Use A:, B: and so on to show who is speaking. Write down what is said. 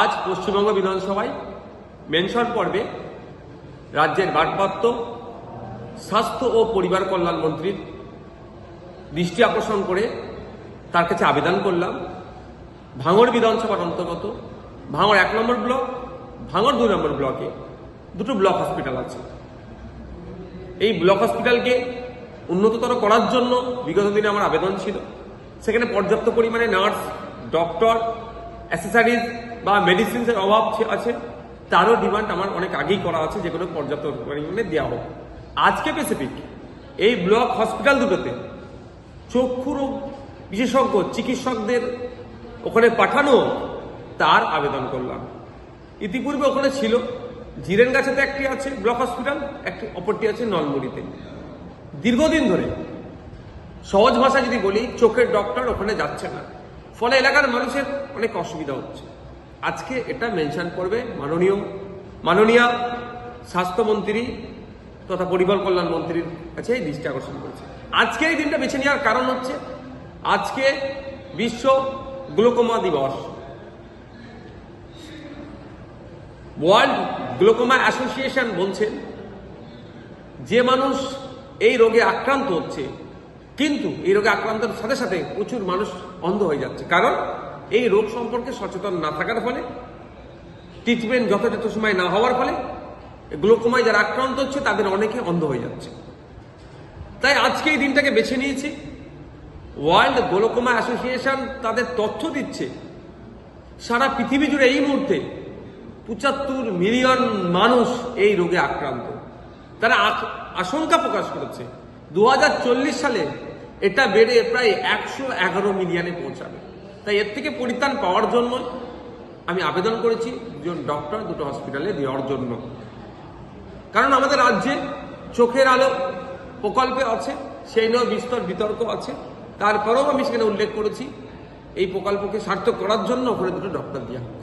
A: আজ পশ্চিমবঙ্গ বিধানসভায় মেনশন পর্বে রাজ্যের ভারপ্রাপ্ত স্বাস্থ্য ও পরিবার কল্যাণ মন্ত্রীর দৃষ্টি আকর্ষণ করে তার কাছে আবেদন করলাম। ভাঙড় বিধানসভার অন্তর্গত, ভাঙড় এক নম্বর ব্লক, ভাঙড় দুই নম্বর ব্লকে দুটো ব্লক হসপিটাল আছে। এই ব্লক হসপিটালকে উন্নততর করার জন্য বিগত দিনে আমার আবেদন ছিল। সেখানে পর্যাপ্ত পরিমাণে নার্স, ডক্টর অ্যাসেসারিজ বা মেডিসিনসের অভাব আছে, তারও ডিমান্ড আমার অনেক আগেই করা আছে, যেগুলো পর্যাপ্ত পরিমাণে দেওয়া হোক। আজকে স্পেসিফিক এই ব্লক হসপিটাল দুটোতে চক্ষু রোগ বিশেষজ্ঞ, চিকিৎসকদের ওখানে পাঠানো, তার আবেদন করলাম। ইতিপূর্বে ওখানে ছিল জিরেন গাছেতে একটি আছে ব্লক হসপিটাল একটি অপরটি আছে নলমুড়িতে। দীর্ঘদিন ধরে, সহজ ভাষা যদি বলি, চোখের ডক্টর ওখানে যাচ্ছে না। ফলে এলাকার মানুষের অনেক অসুবিধা হচ্ছে। আজকে এটা মেনশন করবে মাননীয় মাননীয় স্বাস্থ্যমন্ত্রী তথা পরিবার কল্যাণ মন্ত্রীর কাছে এই দৃষ্টি আকর্ষণ করেছে। আজকে এই দিনটা বেছে নেওয়ার কারণ হচ্ছে, আজকে বিশ্ব গ্লোকোমা দিবস। ওয়ার্ল্ড গ্লোকোমা অ্যাসোসিয়েশন বলছেন যে মানুষ এই রোগে আক্রান্ত হচ্ছে কিন্তু এই রোগে আক্রান্তের সাথে সাথে প্রচুর মানুষ অন্ধ হয়ে যাচ্ছে। কারণ এই রোগ সম্পর্কে সচেতন না থাকার ফলে ট্রিটমেন্ট যথাযথ সময় না হওয়ার ফলে গ্লোকোমায় যারা আক্রান্ত হচ্ছে, তাদের অনেকে অন্ধ হয়ে যাচ্ছে। তাই আজকে এই দিনটাকে বেছে নিয়েছি। ওয়ার্ল্ড গ্লোকোমা অ্যাসোসিয়েশন তাদের তথ্য দিচ্ছে, সারা পৃথিবী জুড়ে এই মুহূর্তে পঁচাত্তর মিলিয়ন মানুষ এই রোগে আক্রান্ত। তারা আশঙ্কা প্রকাশ করেছে দু হাজার চল্লিশ সালে এটা বেড়ে প্রায় একশো এগারো মিলিয়নে পৌঁছাবে। তাই এর থেকে পরিত্রাণ পাওয়ার জন্য আমি আবেদন করেছি, দুজন ডক্টর দুটো হসপিটালে দেওয়ার জন্য। কারণ আমাদের রাজ্যে চোখের আলো প্রকল্পে আছে, সেই নিয়েও বিস্তর বিতর্ক আছে। তারপরেও আমি সেখানে উল্লেখ করেছি, এই প্রকল্পকে সার্থক করার জন্য ওখানে দুটো ডক্টর দেওয়া হোক